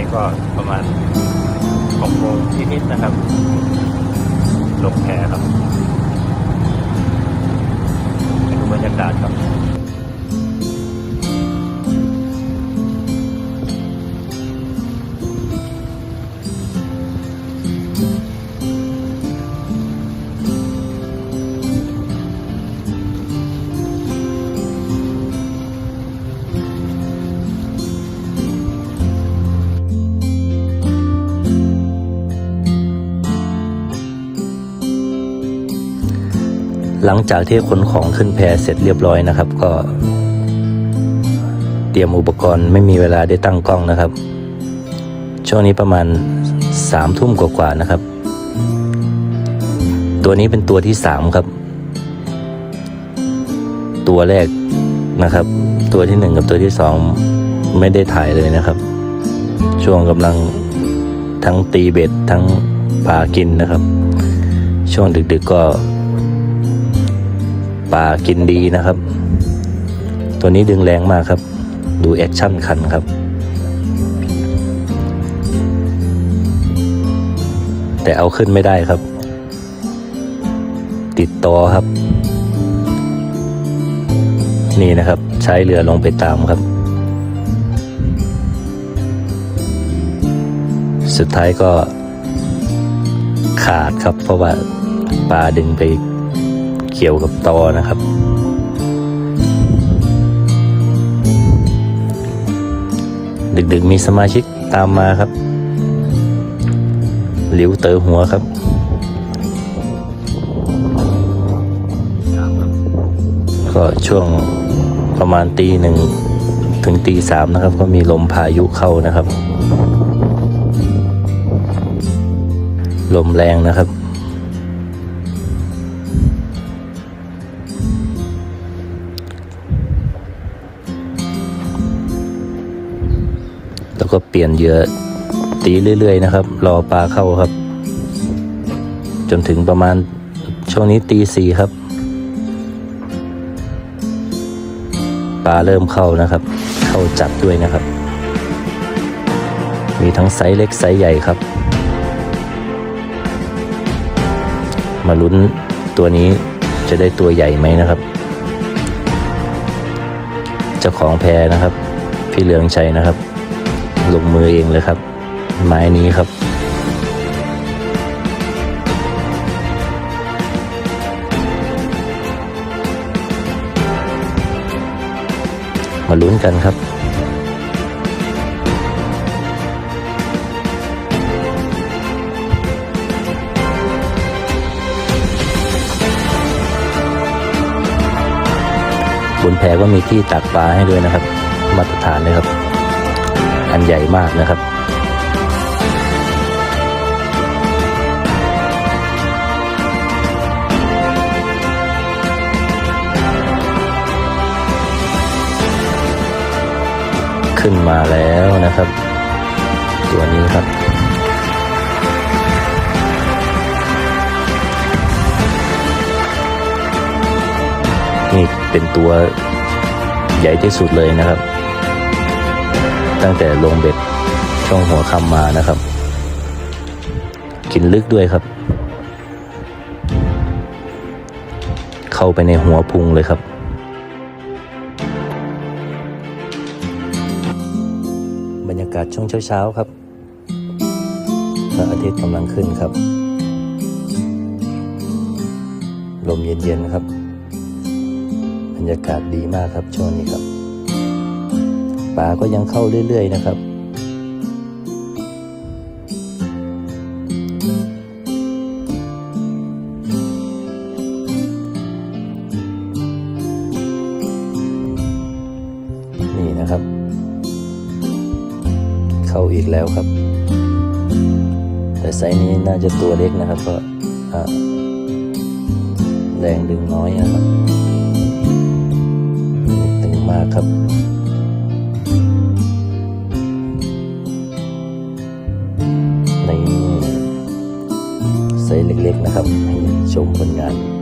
นี้ก็ประมาณหกโมงนิดๆนะครับ ลงแพครับดูบรรยากาศครับ หลังจากที่ขนของขึ้นแพเสร็จเรียบร้อยนะครับ ก็ เตรียมอุปกรณ์ไม่มีเวลาได้ตั้งกล้องนะครับ ช่วงนี้ประมาณสามทุ่มกว่าๆนะครับ ตัวนี้เป็นตัวที่สามครับ ตัวแรกนะครับ ตัวที่หนึ่งกับตัวที่สองไม่ได้ถ่ายเลยนะครับ ช่วงกำลังทั้งตีเบ็ดทั้งปลากินนะครับ ช่วงดึกๆก็ ปลากินดีนะครับ ตัวนี้ดึงแรงมากครับ ดูแอคชั่นคันครับ แต่เอาขึ้นไม่ได้ครับ ติดต่อครับ นี่นะครับใช้เรือลงไปตามครับ สุดท้ายก็ขาดครับเพราะว่าปลาดึงไป เกี่ยวกับตอนะครับ ดึกๆมีสมาชิกตามมาครับ หลิวเตอหัวครับก็ช่วงประมาณตีหนึ่งถึงตีสามนะครับ ก็มีลมพายุเข้านะครับ ลมแรงนะครับ ก็เปลี่ยนเหยื่อตีเรื่อย ๆ นะครับ รอปลาเข้าครับ จนถึงประมาณช่วงนี้ตีสี่ครับ ปลาเริ่มเข้านะครับ เข้าจัดด้วยนะครับ มีทั้งไซส์เล็กไซส์ใหญ่ครับ มาลุ้นตัวนี้จะได้ตัวใหญ่ไหมนะครับเจ้าของแพนะครับ พี่เหลืองชัยนะครับ ลงมือเองเลยครับ ไม้นี้ครับมาลุ้นกันครับ บนแพก็มีที่ตักปลาให้ด้วยนะครับ มาตรฐานเลยครับ อันใหญ่มากนะครับขึ้นมาแล้วนะครับ ตัวนี้ครับ นี่เป็นตัวใหญ่ที่สุดเลยนะครับ ตั้งแต่ลงเบ็ดช่องหัวคำมานะครับ กินลึกด้วยครับ เข้าไปในหัวพุงเลยครับบรรยากาศช่วงเช้าๆครับพระอาทิตย์กำลังขึ้นครับ ลมเย็นๆครับ บรรยากาศดีมากครับช่วงนี้ครับ ปลาก็ยังเข้าเรื่อย ๆ นะครับ นี่นะครับ เข้าอีกแล้วครับ แต่ไซส์นี้น่าจะตัวเล็กนะครับเพราะแรงดึงน้อยนะครับ ตึงมากครับ ไซส์เล็กๆนะครับให้ชมผลงาน